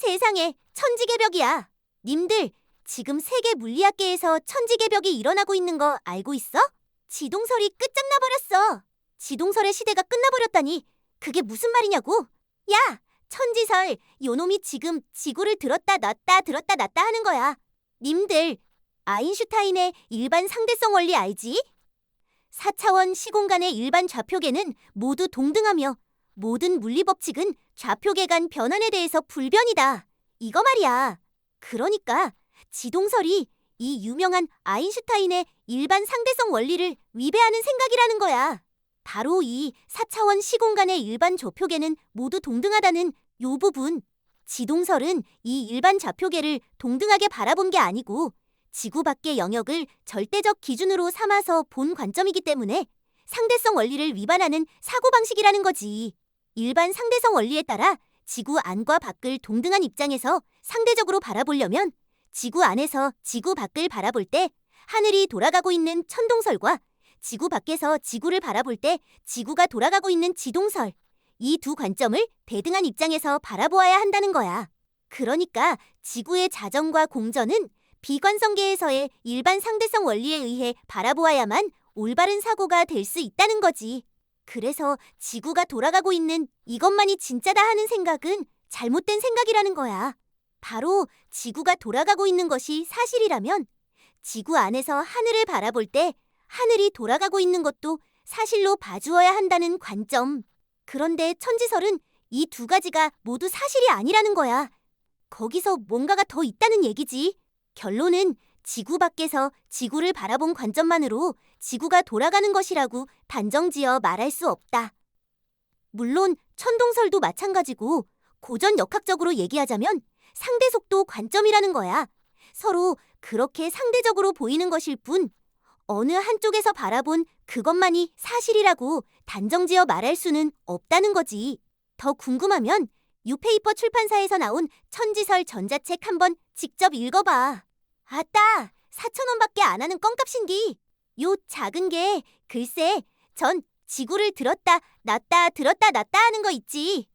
세상에 천지개벽이야. 님들, 지금 세계 물리학계에서 천지개벽이 일어나고 있는 거 알고 있어? 지동설이 끝장나 버렸어. 지동설의 시대가 끝나버렸다니 그게 무슨 말이냐고? 야, 천지설, 요놈이 지금 지구를 들었다 놨다 들었다 놨다 하는 거야. 님들, 아인슈타인의 일반 상대성 원리 알지? 4차원 시공간의 일반 좌표계는 모두 동등하며 모든 물리 법칙은 좌표계 간 변환에 대해서 불변이다. 이거 말이야. 그러니까 지동설이 이 유명한 아인슈타인의 일반 상대성 원리를 위배하는 생각이라는 거야. 바로 이 4차원 시공간의 일반 좌표계는 모두 동등하다는 요 부분. 지동설은 이 일반 좌표계를 동등하게 바라본 게 아니고 지구 밖의 영역을 절대적 기준으로 삼아서 본 관점이기 때문에 상대성 원리를 위반하는 사고방식이라는 거지. 일반 상대성 원리에 따라 지구 안과 밖을 동등한 입장에서 상대적으로 바라보려면 지구 안에서 지구 밖을 바라볼 때 하늘이 돌아가고 있는 천동설과 지구 밖에서 지구를 바라볼 때 지구가 돌아가고 있는 지동설 이 두 관점을 대등한 입장에서 바라보아야 한다는 거야. 그러니까 지구의 자전과 공전은 비관성계에서의 일반 상대성 원리에 의해 바라보아야만 올바른 사고가 될 수 있다는 거지. 그래서 지구가 돌아가고 있는 이것만이 진짜다 하는 생각은 잘못된 생각이라는 거야. 바로 지구가 돌아가고 있는 것이 사실이라면 지구 안에서 하늘을 바라볼 때 하늘이 돌아가고 있는 것도 사실로 봐주어야 한다는 관점. 그런데 천지설은 이 두 가지가 모두 사실이 아니라는 거야. 거기서 뭔가가 더 있다는 얘기지. 결론은 지구 밖에서 지구를 바라본 관점만으로 지구가 돌아가는 것이라고 단정지어 말할 수 없다. 물론 천동설도 마찬가지고 고전 역학적으로 얘기하자면 상대 속도 관점이라는 거야. 서로 그렇게 상대적으로 보이는 것일 뿐 어느 한쪽에서 바라본 그것만이 사실이라고 단정지어 말할 수는 없다는 거지. 더 궁금하면 유페이퍼 출판사에서 나온 천지설 전자책 한번 직접 읽어봐. 아따, 4천원밖에 안 하는 껌값인디. 요 작은 게 글쎄 전 지구를 들었다 놨다 들었다 놨다 하는 거 있지.